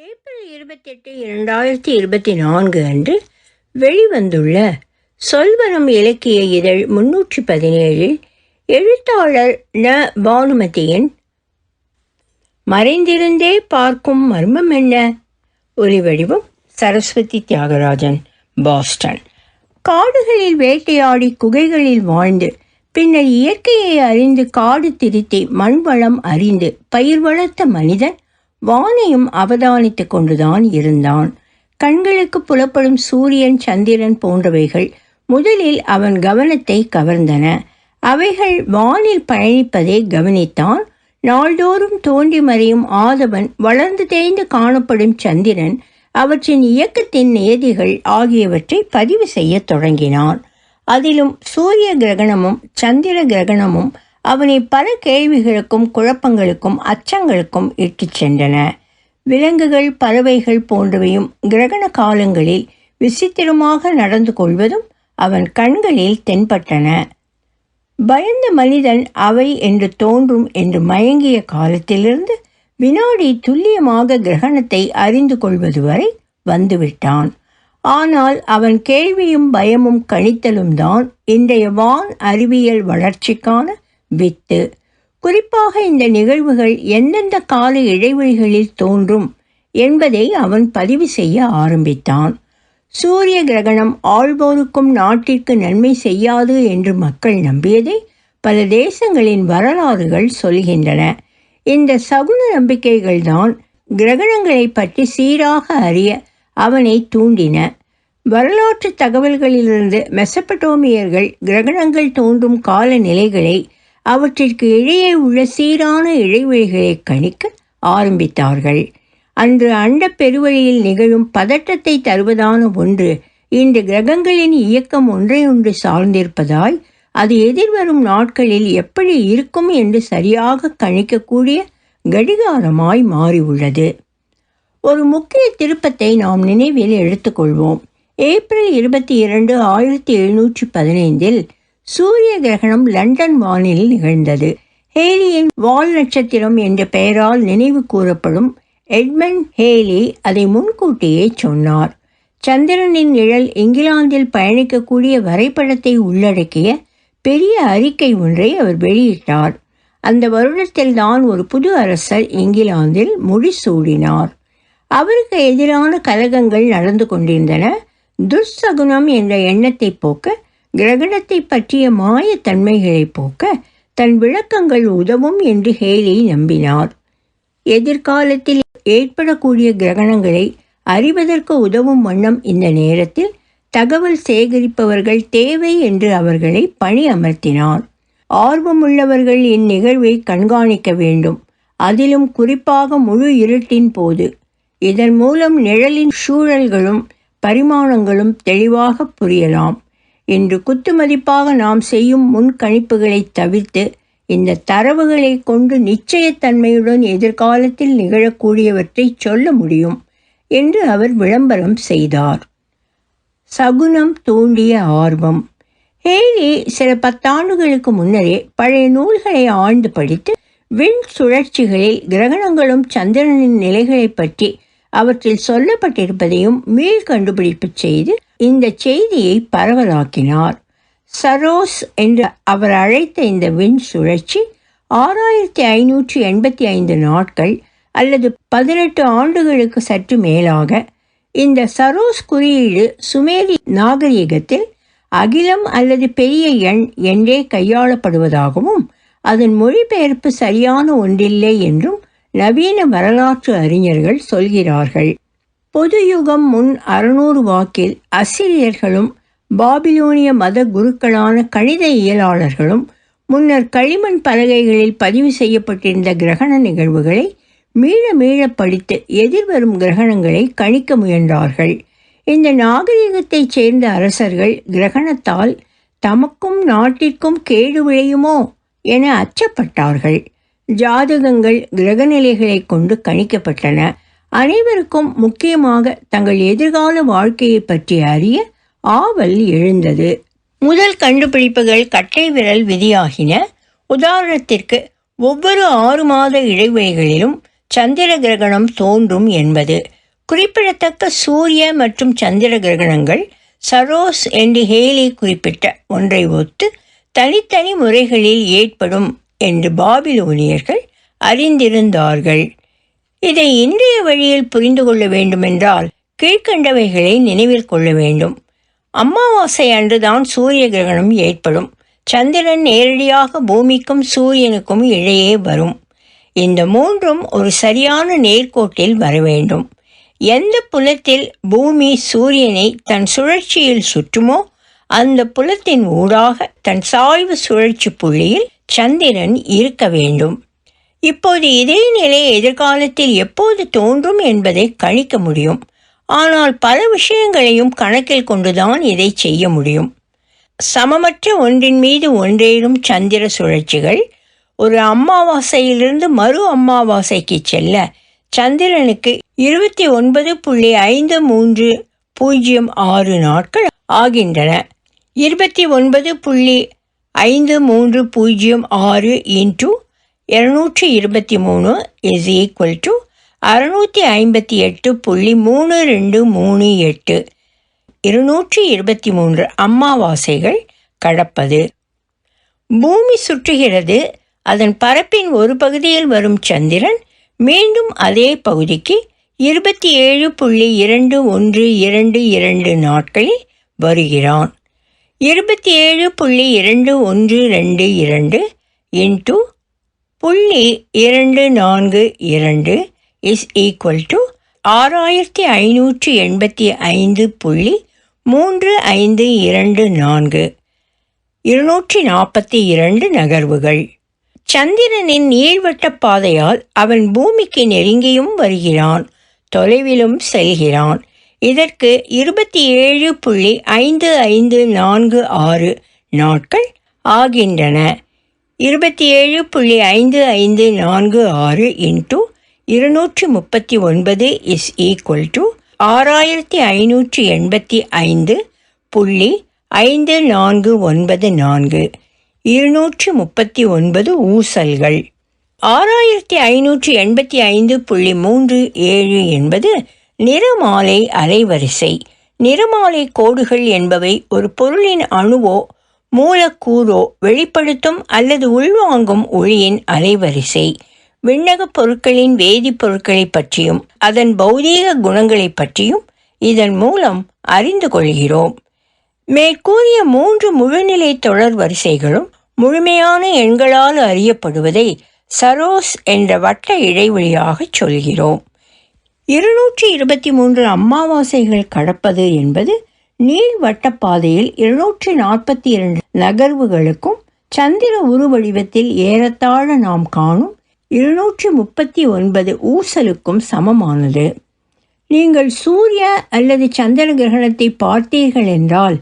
April இருபத்தெட்டு இரண்டாயிரத்தி இருபத்தி நான்கு அன்று வெளிவந்துள்ள சொல்வனம் இலக்கிய இதழ் முன்னூற்றி பதினேழில் எழுத்தாளர் ந. பானுமதியின் மறைந்திருந்தே பார்க்கும் மர்மம் என்ன? ஒரு வடிவம் சரஸ்வதி தியாகராஜன் பாஸ்டன். காடுகளில் வேட்டையாடி குகைகளில் வாழ்ந்து பின்னர் இயற்கையை அறிந்து காடு திருத்தி மண் வளம் அறிந்து பயிர் வளர்த்த மனிதன் வானையும் அவதானித்து கொண்டுதான் இருந்தான். கண்களுக்கு புலப்படும் சூரியன் சந்திரன் போன்றவைகள் முதலில் அவன் கவனத்தை கவர்ந்தன. அவைகள் வானில் பயணிப்பதை கவனித்தான். நாள்தோறும் தோன்றி மறையும் ஆதவன் வளர்ந்து தேய்ந்து காணப்படும் சந்திரன் அவற்றின் இயக்கத்தின் நியதிகள் ஆகியவற்றை பதிவு செய்யத் தொடங்கினான். அதிலும் சூரிய கிரகணமும் சந்திர கிரகணமும் அவனை பல கேள்விகளுக்கும் குழப்பங்களுக்கும் அச்சங்களுக்கும் இட்டுச் சென்றன. விலங்குகள் பறவைகள் போன்றவையும் கிரகண காலங்களில் விசித்திரமாக நடந்து கொள்வதும் அவன் கண்களில் தென்பட்டன. பயந்த மனிதன் அவை என்று தோன்றும் என்று மயங்கிய காலத்திலிருந்து வினாடி துல்லியமாக கிரகணத்தை அறிந்து கொள்வது வரை வந்துவிட்டான். ஆனால் அவன் கேள்வியும் பயமும் கணித்தலும் தான் இன்றைய வான் அறிவியல் வளர்ச்சிக்கான வித்து குறிப்பாக இந்த நிகழ்வுகள் எந்தெந்த கால இடைவெளிகளில் தோன்றும் என்பதை அவன் பதிவு செய்ய ஆரம்பித்தான். சூரிய கிரகணம் ஆள்வோருக்கும் நாட்டிற்கு நன்மை செய்யாது என்று மக்கள் நம்பியதை பல தேசங்களின் வரலாறுகள் சொல்கின்றன. இந்த சகுன நம்பிக்கைகள்தான் கிரகணங்களை பற்றி சீராக அறிய அவனை தூண்டின. வரலாற்று தகவல்களிலிருந்து மெசப்பட்டோமியர்கள் கிரகணங்கள் தோன்றும் காலநிலைகளை அவற்றிற்கு இடையே உள்ள சீரான இடைவெளிகளை கணிக்க ஆரம்பித்தார்கள். அன்று அண்ட பெருவழியில் நிகழும் பதட்டத்தை தருவதான ஒன்று இந்த கிரகங்களின் இயக்கம் ஒன்றையொன்று சார்ந்திருப்பதாய் அது எதிர்வரும் நாட்களில் எப்படி இருக்கும் என்று சரியாக கணிக்கக்கூடிய கடிகாரமாய் மாறியுள்ளது. ஒரு முக்கிய திருப்பத்தை நாம் நினைவில் எடுத்துக்கொள்வோம் ஏப்ரல் இருபத்தி இரண்டு ஆயிரத்தி எழுநூற்றி பதினைந்தில் சூரிய கிரகணம் லண்டன் வானிலில் நிகழ்ந்தது. ஹேலியின் வால் நட்சத்திரம் என்ற பெயரால் நினைவு கூறப்படும் எட்மண்ட் ஹேலி அதை முன்கூட்டியே சொன்னார். சந்திரனின் நிழல் இங்கிலாந்தில் பயணிக்கக்கூடிய வரைபடத்தை உள்ளடக்கிய பெரிய அறிக்கை ஒன்றை அவர் வெளியிட்டார். அந்த வருடத்தில் தான் ஒரு புது அரசர் இங்கிலாந்தில் முடிசூடினார். அவருக்கு எதிரான கலகங்கள் நடந்து கொண்டிருந்தன. துர்சகுனம் என்ற எண்ணத்தை போக்க கிரகணத்தை பற்றிய மாயத்தன்மைகளை போக்க தன் விளக்கங்கள் உதவும் என்று ஹேலி நம்பினார். எதிர்காலத்தில் ஏற்படக்கூடிய கிரகணங்களை அறிவதற்கு உதவும் வண்ணம் இந்த நேரத்தில் தகவல் சேகரிப்பவர்கள் தேவை என்று அவர்களை பணி அமர்த்தினார். ஆர்வமுள்ளவர்கள் இந்நிகழ்வை கண்காணிக்க வேண்டும். அதிலும் குறிப்பாக முழு இருட்டின் போது. இதன் மூலம் நிழலின் சூழல்களும் பரிமாணங்களும் தெளிவாக புரியலாம். இன்று குத்துமதிப்பாக நாம் செய்யும் முன்கணிப்புகளை தவிர்த்து இந்த தரவுகளை கொண்டு நிச்சயத்தன்மையுடன் எதிர்காலத்தில் நிகழக்கூடியவற்றை சொல்ல முடியும் என்று அவர் விளம்பரம் செய்தார். சகுனம் தூண்டிய ஆர்வம். ஹேலி சில பத்தாண்டுகளுக்கு முன்னரே பழைய நூல்களை ஆழ்ந்து படித்து விண் சுழற்சிகளில் கிரகணங்களும் சந்திரனின் நிலைகளை பற்றி அவற்றில் சொல்லப்பட்டிருப்பதையும் மீள் கண்டுபிடிப்பு செய்து இந்த செய்தியை பரவலாக்கினார். சரோஸ் என்று அவர் அழைத்த இந்த விண் சுழற்சி ஆறாயிரத்தி ஐநூற்றி எண்பத்தி ஐந்து நாட்கள் அல்லது பதினெட்டு ஆண்டுகளுக்கு சற்று மேலாக இந்த சரோஸ் குறியீடு சுமேரி நாகரிகத்தில் அகிலம் அல்லது பெரிய எண் என்றே கையாளப்படுவதாகவும் அதன் மொழிபெயர்ப்பு சரியான ஒன்றில்லை என்றும் நவீன வரலாற்று அறிஞர்கள் சொல்கிறார்கள். பொது யுகம் முன் அறுநூறு வாக்கில் அசிரியர்களும் பாபிலோனிய மத குருக்களான கணித இயலாளர்களும் முன்னர் களிமண் பலகைகளில் பதிவு செய்யப்பட்டிருந்த கிரகண நிகழ்வுகளை மீள மீள படித்து எதிர்வரும் கிரகணங்களை கணிக்க முயன்றார்கள். இந்த நாகரிகத்தைச் சேர்ந்த அரசர்கள் கிரகணத்தால் தமக்கும் நாட்டிற்கும் கேடு விளையுமோ என அச்சப்பட்டார்கள். ஜாதகங்கள் கிரகநிலைகளை கொண்டு கணிக்கப்பட்டன. அனைவருக்கும் முக்கியமாக தங்கள் எதிர்கால வாழ்க்கையை பற்றி அறிய ஆவல் எழுந்தது. முதல் கண்டுபிடிப்புகள் கட்டை விரல் விதியாகின. உதாரணத்திற்கு ஒவ்வொரு ஆறு மாத இடைவெளிகளிலும் சந்திர கிரகணம் தோன்றும் என்பது. குறிப்பிடத்தக்க சூரிய மற்றும் சந்திர கிரகணங்கள் சரோஸ் என்று ஹேலி குறிப்பிட்ட ஒன்றை ஒத்து தனித்தனி முறைகளில் ஏற்படும் என்று பாபிலோனியர்கள் அறிந்திருந்தார்கள். இதை இன்றைய வழியில் புரிந்து கொள்ள வேண்டுமென்றால் கீழ்கண்டவைகளை நினைவில் கொள்ள வேண்டும். அமாவாசை அன்றுதான் சூரிய கிரகணம் ஏற்படும். சந்திரன் நேரடியாக பூமிக்கும் சூரியனுக்கும் இடையே வரும். இந்த மூன்றும் ஒரு சரியான நேர்கோட்டில் வர வேண்டும். எந்த புலத்தில் பூமி சூரியனை தன் சுழற்சியில் சுற்றுமோ அந்த புலத்தின் ஊடாக தன் சாய்வு சுழற்சி புள்ளியில் சந்திரன் இருக்க வேண்டும். இப்போது இதே நிலை எதிர்காலத்தில் எப்போது தோன்றும் என்பதை கணிக்க முடியும். ஆனால் பல விஷயங்களையும் கணக்கில் கொண்டுதான் இதை செய்ய முடியும். சமமற்ற ஒன்றின் மீது ஒன்றேறும் சந்திர சுழற்சிகள் ஒரு அமாவாசையிலிருந்து மறு அமாவாசைக்கு செல்ல சந்திரனுக்கு இருபத்தி ஒன்பது புள்ளி ஐந்து மூன்று பூஜ்ஜியம் ஆறு நாட்கள் ஆகின்றன. இருபத்தி ஒன்பது புள்ளி ஐந்து மூன்று பூஜ்ஜியம் ஆறு இன்ட்டு இருநூற்றி இருபத்தி மூணு இஸ் ஈக்குவல் டு அறுநூற்றி ஐம்பத்தி எட்டு புள்ளி மூணு ரெண்டு மூணு எட்டு. இருநூற்றி இருபத்தி மூன்று அம்மாவாசைகள் கடப்பது. பூமி சுற்றுகிறது. அதன் பரப்பின் ஒரு பகுதியில் வரும் சந்திரன் மீண்டும் அதே பகுதிக்கு இருபத்தி ஏழு புள்ளி இரண்டு ஒன்று இரண்டு இரண்டு நாட்களில் வருகிறான். இருபத்தி ஏழு புள்ளி இரண்டு ஒன்று ரெண்டு இரண்டு இன்ட்டு புள்ளி இரண்டு நான்கு இரண்டு இஸ் ஈக்குவல் டு ஆறாயிரத்தி ஐநூற்றி எண்பத்தி ஐந்து புள்ளி மூன்று ஐந்து இரண்டு நான்கு. இருநூற்றி நாற்பத்தி இரண்டு நகர்வுகள். சந்திரனின் நீள்வட்ட பாதையால் அவன் பூமிக்கு நெருங்கியும் வருகிறான். தொலைவிலும் செல்கிறான். இதற்கு இருபத்தி ஏழு புள்ளி ஐந்து ஐந்து நான்கு ஆறு நாட்கள் ஆகின்றன. இருபத்தி ஏழு புள்ளி ஐந்து ஐந்து நான்கு ஆறு இன்ட்டு இருநூற்றி முப்பத்தி ஒன்பது இஸ் ஈக்குவல் டு ஆறாயிரத்தி ஐநூற்றி எண்பத்தி ஐந்து புள்ளி ஐந்து நான்கு ஒன்பது நான்கு. இருநூற்றி முப்பத்தி ஒன்பது ஊசல்கள். ஆறாயிரத்தி ஐநூற்றி எண்பத்தி ஐந்து புள்ளி மூன்று ஏழு என்பது நிறமாலை அலைவரிசை. நிறமாலை கோடுகள் என்பவை ஒரு பொருளின் அணுவோ மூலக்கூறோ வெளிப்படுத்தும் அல்லது உள்வாங்கும் ஒளியின் அலைவரிசை விண்ணகப் பொருட்களின் வேதிப்பொருட்களை பற்றியும் அதன் பௌதீக குணங்களை பற்றியும் இதன் மூலம் அறிந்து கொள்கிறோம். மேற்கூறிய மூன்று முழுநிலை தொடர் வரிசைகளும் முழுமையான எண்களால் அறியப்படுவதை சரோஸ் என்ற வட்ட இடைவெளியாக சொல்கிறோம். இருநூற்றி இருபத்தி மூன்று அமாவாசைகள் கடப்பது என்பது நீள் வட்டப்பாதையில் இருநூற்றி நாற்பத்தி இரண்டு நகர்வுகளுக்கும் சந்திர உருவடிவத்தில் ஏறத்தாழ நாம் காணும் இருநூற்றி முப்பத்தி ஒன்பது ஊசலுக்கும் சமமானது. நீங்கள் சூரிய அல்லது சந்திர கிரகணத்தை பார்த்தீர்கள் என்றால்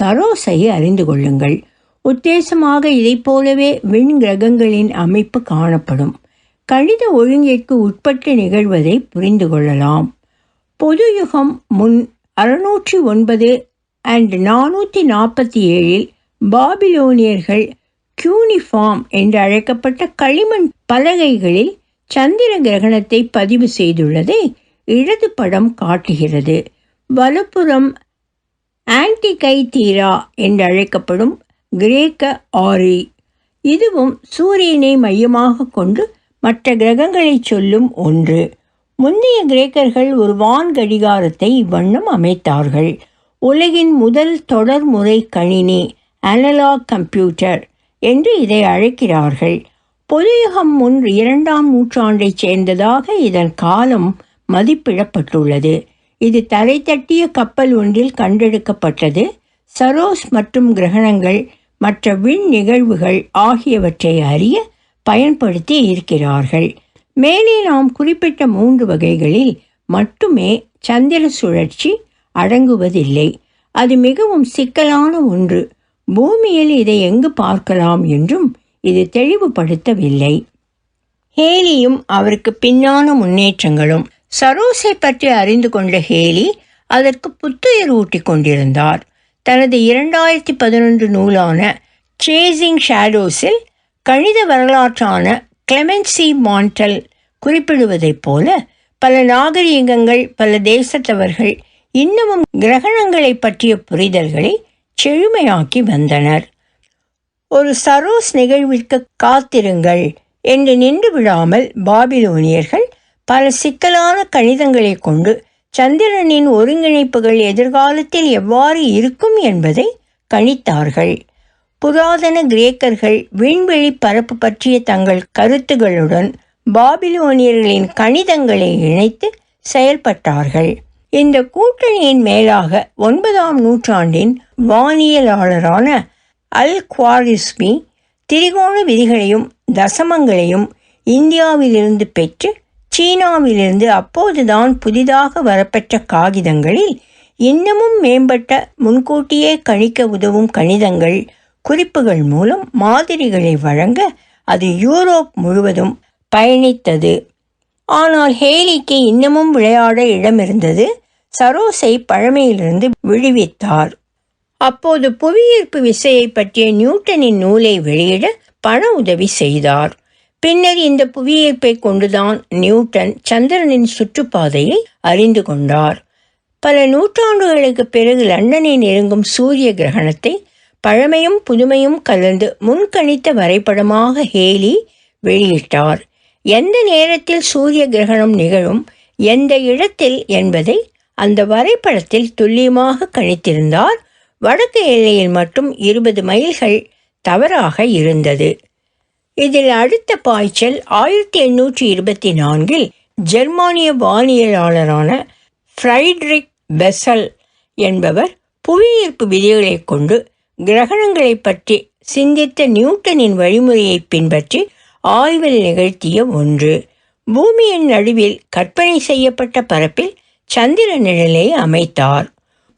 சரோசையை அறிந்து கொள்ளுங்கள். உத்தேசமாக இதைப் போலவே விண் கிரகங்களின் அமைப்பு காணப்படும். கணித ஒழுங்கிற்கு உட்பட்டு நிகழ்வதை புரிந்து கொள்ளலாம். பொது யுகம் முன் அறுநூற்றி ஒன்பது அண்ட் நானூற்றி நாற்பத்தி ஏழில் பாபிலோனியர்கள் கியூனிஃபார்ம் என்று அழைக்கப்பட்ட களிமண் பலகைகளில் சந்திர கிரகணத்தை பதிவு செய்துள்ளதை இடது படம் காட்டுகிறது. வலப்புறம் ஆன்டிகை தீரா என்று அழைக்கப்படும் கிரேக்க ஆரி. இதுவும் சூரியனை மையமாக கொண்டு மற்ற கிரகங்களை சொல்லும் ஒன்று. முந்தைய கிரேக்கர்கள் ஒரு வான் கடிகாரத்தை இவ்வண்ணம் அமைத்தார்கள். உலகின் முதல் தொடர்முறை கணினி அனலாக் கம்ப்யூட்டர் என்று இதை அழைக்கிறார்கள். பொதுயுகம் முன் இரண்டாம் நூற்றாண்டைச் சேர்ந்ததாக இதன் காலம் மதிப்பிடப்பட்டுள்ளது. இது தரை தட்டிய கப்பல் ஒன்றில் கண்டெடுக்கப்பட்டது. சரோஸ் மற்றும் கிரகணங்கள் மற்ற விண் நிகழ்வுகள் ஆகியவற்றை அறிய பயன்படுத்தி இருக்கிறார்கள். மேலே நாம் குறிப்பிட்ட மூன்று வகைகளில் மட்டுமே சந்திர சுழற்சி அடங்குவதில்லை. அது மிகவும் சிக்கலான ஒன்று. பூமியில் இதை எங்கு பார்க்கலாம் என்றும் இது தெளிவுபடுத்தவில்லை. ஹேலியும் அவருக்கு பின்னான முன்னேற்றங்களும். சரோஸை பற்றி அறிந்து கொண்ட ஹேலி அதற்கு புத்துயிர் ஊட்டி கொண்டிருந்தார். தனது இரண்டாயிரத்தி பதினொன்று நூலான சேசிங் ஷேடோஸில் கணித வரலாற்றான கிளெமென்சி மாண்டல் குறிப்பிடுவதைப் போல பல நாகரீகங்கள் பல தேசத்தவர்கள் இன்னமும் கிரகணங்களை பற்றிய புரிதல்களை செழுமையாக்கி வந்தனர். ஒரு சரோஸ் நிகழ்விற்கு காத்திருங்கள் என்று நின்று விடாமல் பாபிலோனியர்கள் பல சிக்கலான கணிதங்களை கொண்டு சந்திரனின் ஒருங்கிணைப்புகள் எதிர்காலத்தில் எவ்வாறு இருக்கும் என்பதை கணித்தார்கள். புராதன கிரேக்கர்கள் விண்வெளி பரப்பு பற்றிய தங்கள் கருத்துகளுடன் பாபிலோனியர்களின் கணிதங்களை இணைத்து செயல்பட்டார்கள். இந்த கூட்டணியின் மேலாக ஒன்பதாம் நூற்றாண்டின் வானியலாளரான அல் குவாரிஸ்மி திரிகோண விதிகளையும் தசமங்களையும் இந்தியாவிலிருந்து பெற்று சீனாவிலிருந்து அப்போதுதான் புதிதாக வரப்பெற்ற காகிதங்களில் இன்னமும் மேம்பட்ட முன்கூட்டியே கணிக்க உதவும் கணிதங்கள் குறிப்புகள் மூலம் மாதிரிகளை வழங்க அது யூரோப் முழுவதும் பயணித்தது. ஆனால் ஹேலிக்கு இன்னமும் விளையாட இடமிருந்தது. சரோஸை பழமையிலிருந்து விடுவித்தார். அப்போது புவியீர்ப்பு விசையை பற்றிய நியூட்டனின் நூலை வெளியிட பண உதவி செய்தார். பின்னர் இந்த புவியீர்ப்பை கொண்டுதான் நியூட்டன் சந்திரனின் சுற்றுப்பாதையை அறிந்து கொண்டார். பல நூற்றாண்டுகளுக்கு பிறகு லண்டனை நெருங்கும் சூரிய கிரகணத்தை பழமையும் புதுமையும் கலந்து முன்கணித்த வரைபடமாக ஹேலி வெளியிட்டார். எந்த நேரத்தில் சூரிய கிரகணம் நிகழும் எந்த இடத்தில் என்பதை அந்த வரைபடத்தில் துல்லியமாக கணித்திருந்தார். வடக்கு எல்லையில் மட்டும் இருபது மைல்கள் தவறாக இருந்தது. இதில் அடுத்த பாய்ச்சல் ஆயிரத்தி எண்ணூற்றி இருபத்தி நான்கில் ஜெர்மானிய வானியலாளரான ஃப்ரைட்ரிக் பெசல் என்பவர் புவியீர்ப்பு விதிகளை கொண்டு கிரகணங்களை பற்றி சிந்தித்த நியூட்டனின் வழிமுறையை பின்பற்றி ஆய்வில் நிகழ்த்திய ஒன்று. பூமியின் நடுவில் கற்பனை செய்யப்பட்ட பரப்பில் சந்திர நிழலை அமைத்தார்.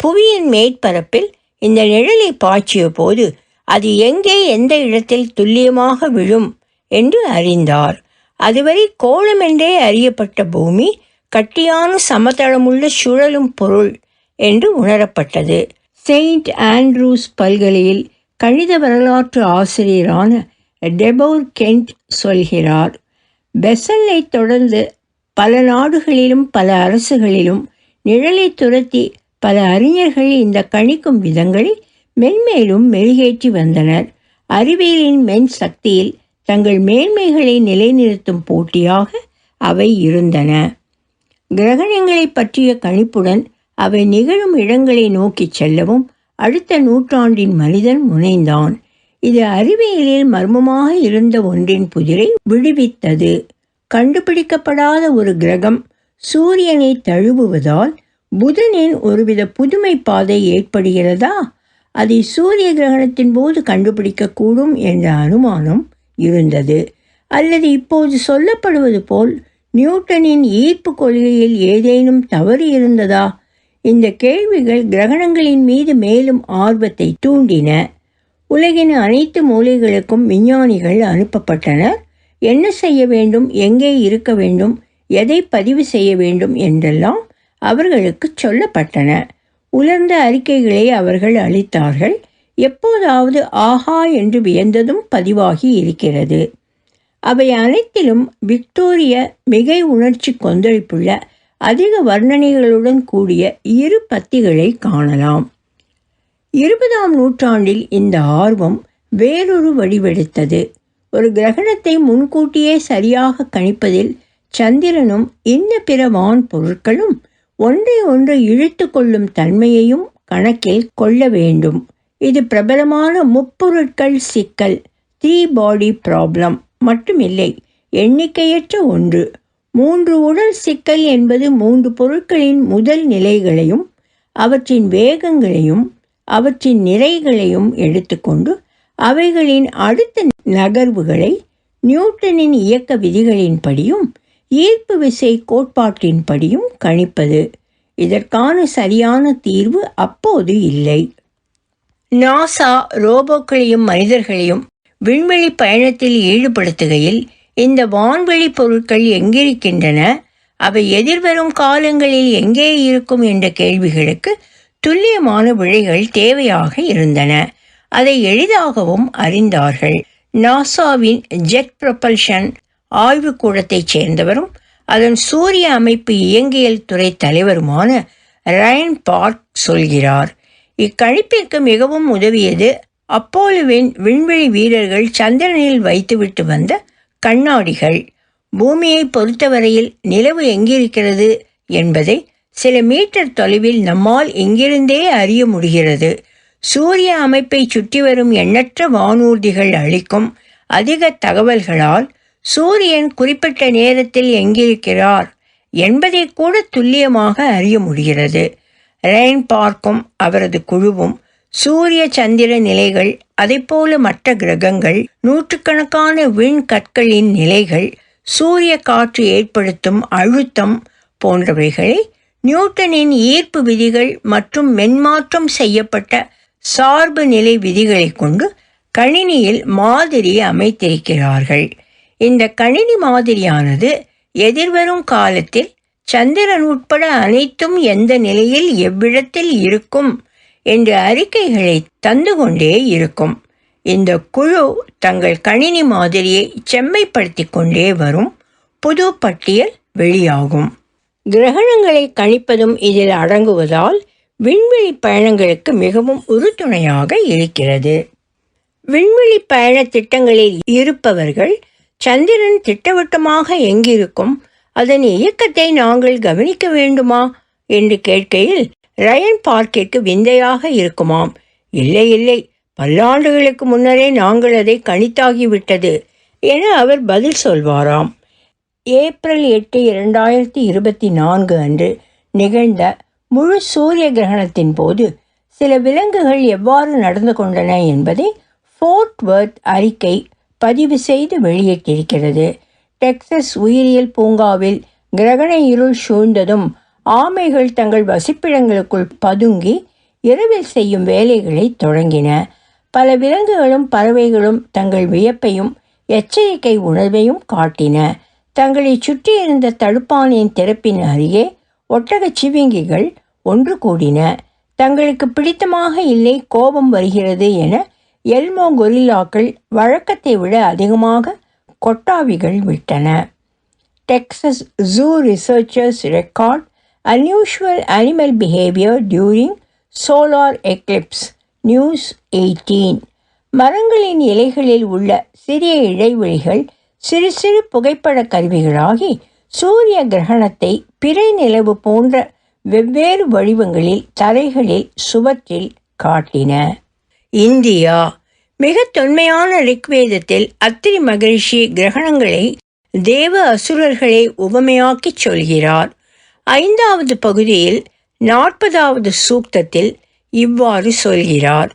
புவியின் மேற்பரப்பில் இந்த நிழலை பாய்ச்சிய போது அது எங்கே எந்த இடத்தில் துல்லியமாக விழும் என்று அறிந்தார். அதுவரை கோளமென்றே அறியப்பட்ட பூமி கட்டியான சமதளமுள்ள சுழலும் பொருள் என்று உணரப்பட்டது. செயின்ட் ஆண்ட்ரூஸ் பல்கலையில் கணித வரலாற்று ஆசிரியரான டெபோர் கென்ட் சொல்கிறார் பெசல்லை தொடர்ந்து பல நாடுகளிலும் பல அரசுகளிலும் நிழலை துரத்தி பல அறிஞர்கள் இந்த கணிக்கும் விதங்களை மென்மேலும் மெருகேற்றி வந்தனர். அறிவியலின் மென் சக்தியில் தங்கள் மேன்மைகளை நிலைநிறுத்தும் போட்டியாக அவை இருந்தன. கிரகணங்களை பற்றிய கணிப்புடன் அவை நிகழும் இடங்களை நோக்கிச் செல்லவும் அடுத்த நூற்றாண்டின் மனிதன் முனைந்தான். இது அறிவியலில் மர்மமாக இருந்த ஒன்றின் புதிரை விடுவித்தது. கண்டுபிடிக்கப்படாத ஒரு கிரகம் சூரியனை தழுவுவதால் புதனின் ஒருவித புதுமை பாதை ஏற்படுகிறதா? அதை சூரிய கிரகணத்தின் போது கண்டுபிடிக்கக்கூடும் என்ற அனுமானம் இருந்தது. அல்லது இப்போது சொல்லப்படுவது போல் நியூட்டனின் ஈர்ப்பு கொள்கையில் ஏதேனும் தவறு இருந்ததா? இந்த கேள்விகள் கிரகணங்களின் மீது மேலும் ஆர்வத்தை தூண்டின. உலகின் அனைத்து மூலைகளுக்கும் விஞ்ஞானிகள் அனுப்பப்பட்டனர். என்ன செய்ய வேண்டும்? எங்கே இருக்க வேண்டும்? எதை பதிவு செய்ய வேண்டும்? என்றெல்லாம் அவர்களுக்கு சொல்லப்பட்டன. உலர்ந்த அறிக்கைகளை அவர்கள் அளித்தார்கள். எப்போதாவது ஆஹா என்று வியந்ததும் பதிவாகி இருக்கிறது. அவை அனைத்திலும் விக்டோரிய மிகை உணர்ச்சி கொந்தளிப்புள்ள அதிக வர்ணனைகளுடன் கூடிய இரு பத்திகளை காணலாம். இருபதாம் நூற்றாண்டில் இந்த ஆர்வம் வேறொரு வடிவெடுத்தது ஒரு கிரகணத்தை முன்கூட்டியே சரியாக கணிப்பதில் சந்திரனும் இன்ன பிற வான் பொருட்களும் ஒன்றை ஒன்று இழுத்து கொள்ளும் தன்மையையும் கணக்கில் கொள்ள வேண்டும். இது பிரபலமான முப்பொருட்கள் சிக்கல் த்ரீ பாடி ப்ராப்ளம் மட்டுமில்லை எண்ணிக்கையற்ற ஒன்று. மூன்று உடல் சிக்கல் என்பது மூன்று பொருட்களின் முதல் நிலைகளையும் அவற்றின் வேகங்களையும் அவற்றின் நிறைகளையும் எடுத்துக்கொண்டு அவைகளின் அடுத்த நகர்வுகளை நியூட்டனின் இயக்க விதிகளின்படியும் ஈர்ப்பு விசை கோட்பாட்டின்படியும் கணிப்பது. இதற்கான சரியான தீர்வு அப்போது இல்லை. நாசா ரோபோக்களையும் மனிதர்களையும் விண்வெளி பயணத்தில் ஈடுபடுத்துகையில் இந்த வான்வெளி பொருட்கள் எங்கிருக்கின்றன? அவை எதிர்வரும் காலங்களில் எங்கே இருக்கும் என்ற கேள்விகளுக்கு துல்லியமான விழைகள் தேவையாக இருந்தன. அதை எளிதாகவும் அறிந்தார்கள். நாசாவின் ஜெட் ப்ரொபல்ஷன் ஆய்வுக்கூடத்தைச் சேர்ந்தவரும் அதன் சூரிய அமைப்பு இயங்கியல் துறை தலைவருமான ரயன் பார்க் சொல்கிறார் இக்கணிப்பிற்கு மிகவும் உதவியது. அப்போலுவின் விண்வெளி வீரர்கள் சந்திரனில் வைத்துவிட்டு வந்த கண்ணாடிகள் பூமியை பொறுத்தவரையில் நிலவு எங்கிருக்கிறது என்பதை சில மீட்டர் தொலைவில் நம்மால் இங்கிருந்தே அறிய முடிகிறது. சூரிய அமைப்பை சுற்றி வரும் எண்ணற்ற வானூர்திகள் அளிக்கும் அதிக தகவல்களால் சூரியன் குறிப்பிட்ட நேரத்தில் எங்கிருக்கிறார் என்பதை கூட துல்லியமாக அறிய முடிகிறது. ரெயின் பார்க்கும் அவரது குழுவும் சூரிய சந்திர நிலைகள் அதைப்போல மற்ற கிரகங்கள் நூற்றுக்கணக்கான விண்கற்களின் நிலைகள் சூரிய காற்று ஏற்படுத்தும் அழுத்தம் போன்றவைகளை நியூட்டனின் ஈர்ப்பு விதிகள் மற்றும் மென்மாற்றம் செய்யப்பட்ட சார்பு நிலை விதிகளை கொண்டு கணினியில் மாதிரி அமைத்திருக்கிறார்கள். இந்த கணினி மாதிரியானது எதிர்வரும் காலத்தில் சந்திரன் உட்பட அனைத்தும் எந்த நிலையில் எவ்விடத்தில் இருக்கும் என்ற அறிக்கைகளை தந்து கொண்டே இருக்கும். இந்த குழு தங்கள் கணினி மாதிரியை செம்மைப்படுத்தி கொண்டே வரும் புது பட்டியல் வெளியாகும். கிரகணங்களை கணிப்பதும் இதில் அடங்குவதால் விண்வெளி பயணங்களுக்கு மிகவும் உறுதுணையாக இருக்கிறது. விண்வெளி பயண திட்டங்களில் இருப்பவர்கள் சந்திரன் திட்டவட்டமாக எங்கிருக்கும் அதன் இயக்கத்தை நாங்கள் கவனிக்க வேண்டுமா? என்று கேட்கையில் ரயன் பார்க்கிற்கு விந்தையாக இருக்குமாம். இல்லை இல்லை பல்லாண்டுகளுக்கு முன்னரே நாங்கள் அதை கணித்தாகிவிட்டது என அவர் பதில் சொல்வாராம். ஏப்ரல் எட்டு இரண்டாயிரத்தி இருபத்தி நான்கு அன்று நிகழ்ந்த முழு சூரிய கிரகணத்தின் போது சில விலங்குகள் எவ்வாறு நடந்து கொண்டன என்பதை ஃபோர்ட் வர்த் அறிக்கை பதிவு செய்து வெளியிட்டிருக்கிறது. டெக்சஸ் உயிரியல் பூங்காவில் கிரகண இருள் சூழ்ந்ததும் ஆமைகள் தங்கள் வசிப்பிடங்களுக்குள் பதுங்கி இரவில் செய்யும் வேலைகளை தொடங்கின. பல விலங்குகளும் பறவைகளும் தங்கள் வியப்பையும் எச்சரிக்கை உணர்வையும் காட்டின. தங்களை சுற்றியிருந்த தடுப்பானையின் திறப்பின் அருகே ஒட்டகச் சிவிங்கிகள் ஒன்று கூடின. தங்களுக்கு பிடித்தமாக இல்லை கோபம் வருகிறது என எல்மோ கொரில்லாக்கள் வழக்கத்தை விட அதிகமாக கொட்டாவிகள் விட்டன. Texas zoo researchers record unusual animal behavior during solar eclipse news eighteen மரங்களின் இலைகளில் உள்ள சிறிய இடைவெளிகள் சிறு சிறு புகைப்பட கருவிகளாகி சூரிய கிரகணத்தை பிறை நிலவு போன்ற வெவ்வேறு வடிவங்களில் தரைகளில் சுவற்றில் காட்டின. இந்தியா மிக தொன்மையான ரிக்வேதத்தில் அத்திரி மகரிஷி கிரகணங்களை தேவ அசுரர்களை உவமையாக்கிச் சொல்கிறார். ஐந்தாவது பகுதியில் நாற்பதாவது சூக்தத்தில் இவ்வாறு சொல்கிறார்.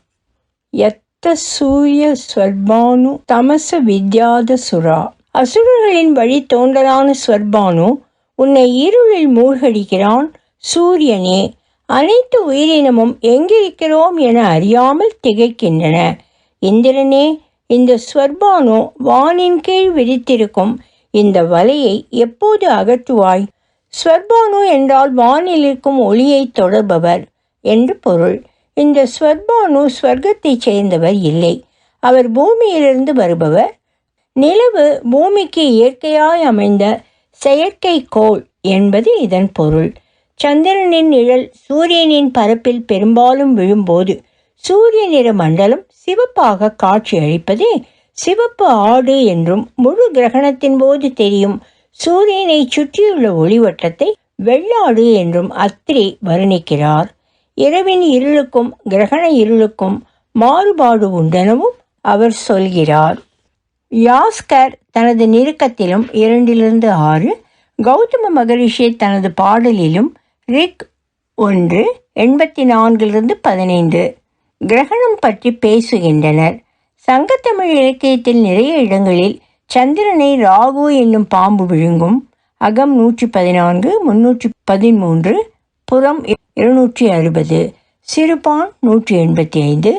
எத்த சூரிய ஸ்வர்பானு தமச வித்யாத சுரா. அசுரர்களின் வழி தோன்றலான ஸ்வர்பானு உன்னை இருளில் மூழ்கடிக்கிறான். சூரியனே அனைத்து உயிரினமும் எங்கிருக்கிறோம் என அறியாமல் திகைக்கின்றன. இந்திரனே இந்த ஸ்வர்பானு வானின் கீழ் விரித்திருக்கும் இந்த வலையை எப்போது அகற்றுவாய்? ஸ்வர்பானு என்றால் வானில் இருக்கும் ஒளியை தொடர்பவர் என்று பொருள். இந்த ஸ்வர்பானு ஸ்வர்க்கத்தைச் சேர்ந்தவர் இல்லை. அவர் பூமியிலிருந்து வருபவர். நிலவு பூமிக்கு இயற்கையாய் அமைந்த செயற்கை கோள் என்பது இதன் பொருள். சந்திரனின் நிழல் சூரியனின் பரப்பில் பெரும்பாலும் விழும்போது சூரிய நிற மண்டலம் சிவப்பாக காட்சி அளிப்பதே சிவப்பு ஆடு என்றும் முழு கிரகணத்தின் போது தெரியும் சூரியனை சுற்றியுள்ள ஒளிவட்டத்தை வெள்ளாடு என்றும் அத்திரி வர்ணிக்கிறார். இரவின் இருளுக்கும் கிரகண இருளுக்கும் மாறுபாடு உண்டெனவும் அவர் சொல்கிறார். யாஸ்கர் தனது நெருக்கத்திலும் இரண்டிலிருந்து ஆறு கௌதம மகரிஷி தனது பாடலிலும் ரிக் ஒன்று எண்பத்தி நான்கிலிருந்து பதினைந்து கிரகணம் பற்றி பேசுகின்றனர். சங்கத்தமிழ் இலக்கியத்தில் நிறைய இடங்களில் சந்திரனை ராகு என்னும் பாம்பு விழுங்கும். அகம் நூற்றி பதினான்கு முன்னூற்றி பதிமூன்று புறம் இருநூற்றி அறுபது சிறுபான் நூற்றி எண்பத்தி ஐந்து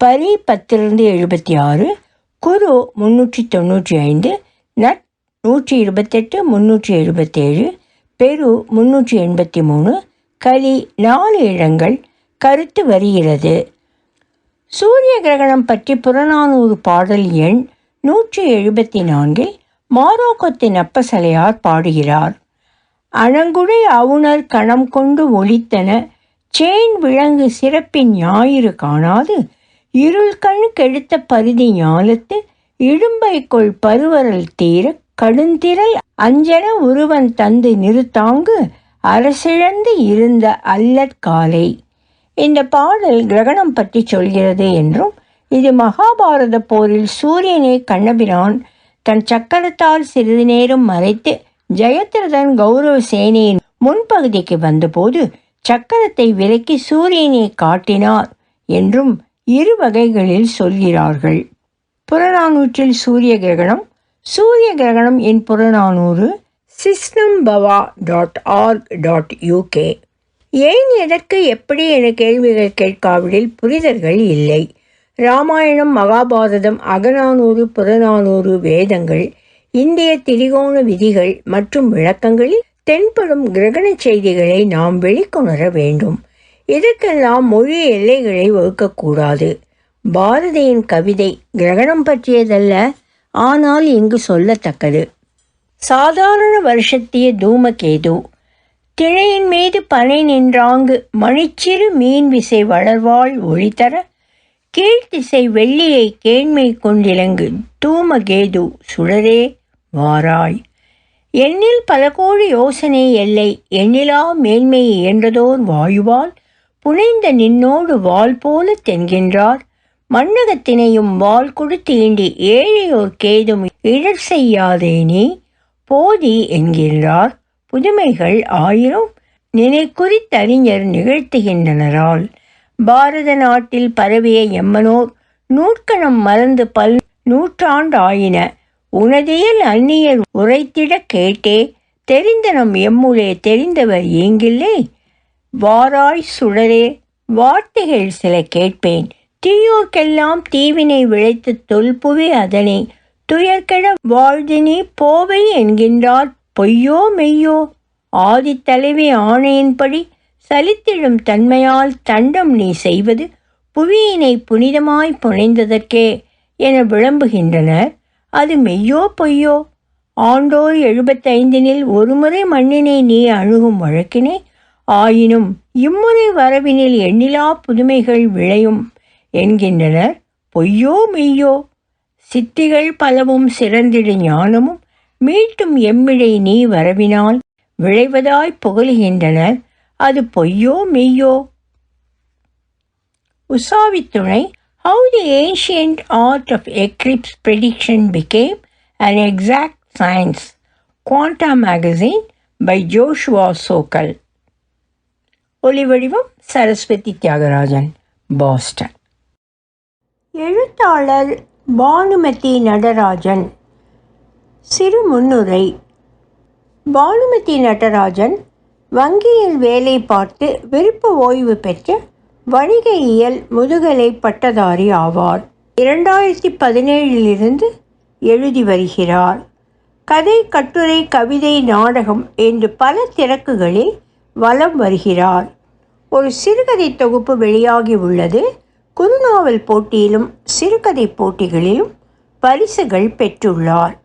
பரி பத்திலிருந்து எழுபத்தி ஆறு குரு முன்னூற்றி தொண்ணூற்றி ஐந்து நட் நூற்றி இருபத்தெட்டு முன்னூற்றி எழுபத்தேழு பெரு முன்னூற்றி எண்பத்தி மூணு கலி நாலு இடங்கள் கருத்து வருகிறது. சூரிய கிரகணம் பற்றி புறநானூறு பாடல் எண் நூற்றி எழுபத்தி நான்கில் மாரோக்கத்தின் அப்பசலையார் பாடுகிறார். அணங்குடை அவுணர் கணம் கொண்டு ஒளித்தன சேன் விலங்கு சிறப்பின் ஞாயிறு காணாது இருள் கண் கெடுத்த பரிதி ஞாலத்து இடும்பைக்குள் பருவரல் தீர கடுந்திரல் அஞ்சன உருவன் தந்து நிறுத்தாங்கு அரசிழந்து இருந்த அல்லற்காலை இந்த பாடல் கிரகணம் பற்றி சொல்கிறது என்றும் இது மகாபாரத போரில் சூரியனை கண்ணபிரான் தன் சக்கரத்தால் சிறிது நேரம் மறைத்து ஜெயத்ரதன் கௌரவ சேனையின் முன்பகுதிக்கு வந்தபோது சக்கரத்தை விலக்கி சூரியனை காட்டினார் என்றும் இரு வகைகளில் சொல்கிறார்கள். புறநானூற்றில் சூரிய கிரகணம் சூரிய கிரகணம் என் புறநானூறு சிஸ்னம் பவா டாட் ஆர்க் டாட் யூகே. ஏன் எதற்கு எப்படி என கேள்விகள் கேட்காவிடில் புரிதல்கள் இல்லை. ராமாயணம் மகாபாரதம் அகநானூறு புறநானூறு வேதங்கள் இந்திய திரிகோண விதிகள் மற்றும் விளக்கங்களில் தென்படும் கிரகண செய்திகளை நாம் வெளிக்கொணர வேண்டும். இதற்கெல்லாம் மொழி எல்லைகளை வகுக்கக்கூடாது பாரதியின் கவிதை கிரகணம் பற்றியதல்ல ஆனால் இங்கு சொல்லத்தக்கது. சாதாரண வருஷத்திய தூமகேது திணையின் மீது பனை நின்றாங்கு மணிச்சிறு மீன் விசை வளர்வாள் ஒளிதர கீழ்த்திசை வெள்ளியை கேண்மை கொண்டிலங்கு தூமகேது சுடரே வாராய். எண்ணில் பல கோடி யோசனை எல்லை எண்ணிலா மேன்மை இயன்றதோர் வாயுவால் புனைந்த நின்னோடு வால் போல தென்கின்றார். மண்ணகத்தினையும் வால் கொடுத்தீண்டி ஏழையோர் கேதும் இடர் செய்யாதே நீ போதி என்கின்றார். புதுமைகள் ஆயிரம் நினைக்குறித்தறிஞர் நிகழ்த்துகின்றனரால். பாரத நாட்டில் பரவிய எம்மனோர் நூற்கணம் மறந்து பல் நூற்றாண்டாயின. உனதியில் அந்நியர் உரைத்திட கேட்டே தெரிந்தனம் எம்முளே தெரிந்தவர் ஏங்கில்லே? வாராய் சுடரே வார்த்தைகள் சில கேட்பேன். தீயோர்க்கெல்லாம் தீவினை விளைத்து தொல்புவி அதனை துயர்கட வாழ்தினி போவை என்கின்றார் பொய்யோ மெய்யோ? ஆதித்தலைவி ஆணையின்படி சலித்திடும் தன்மையால் தண்டம் நீ செய்வது புவியினை புனிதமாய் புனைந்ததற்கே என விளம்புகின்றனர். அது மெய்யோ பொய்யோ? ஆண்டோர் எழுபத்தைந்தினில் ஒருமுறை மண்ணினை நீ அணுகும் வழக்கினை ஆயினும் இம்முறை வரவினில் எண்ணிலா புதுமைகள் விளையும் என்கின்றனர். பொய்யோ மெய்யோ? சித்திகள் பலவும் சிறந்திடு ஞானமும் மீட்டும் எம்மிடை நீ வரவினால் விளைவதாய் புகழுகின்றனர். அது பொய்யோ மெய்யோ உசாவித்துணை How the ancient art of eclipse prediction became an exact science. Quanta Magazine by Joshua Sokal. ஒலிவடிவம் சரஸ்வதி தியாகராஜன் பாஸ்டன் எழுத்தாளர் பானுமதி நடராஜன் சிறு முன்னுரை பானுமதி நடராஜன் வங்கியில் வேலை பார்த்து விருப்ப ஓய்வு பெற்ற வணிகையியல் முதுகலை பட்டதாரி ஆவார். இரண்டாயிரத்தி பதினேழிலிருந்து எழுதி வருகிறார். கதை கட்டுரை கவிதை நாடகம் என்று பல திறக்குகளில் வலம் வருகிறார். ஒரு சிறுகதை தொகுப்பு வெளியாகி உள்ளது. குறுநாவல் போட்டியிலும் சிறுகதை போட்டிகளிலும் பரிசுகள் பெற்றுள்ளார்.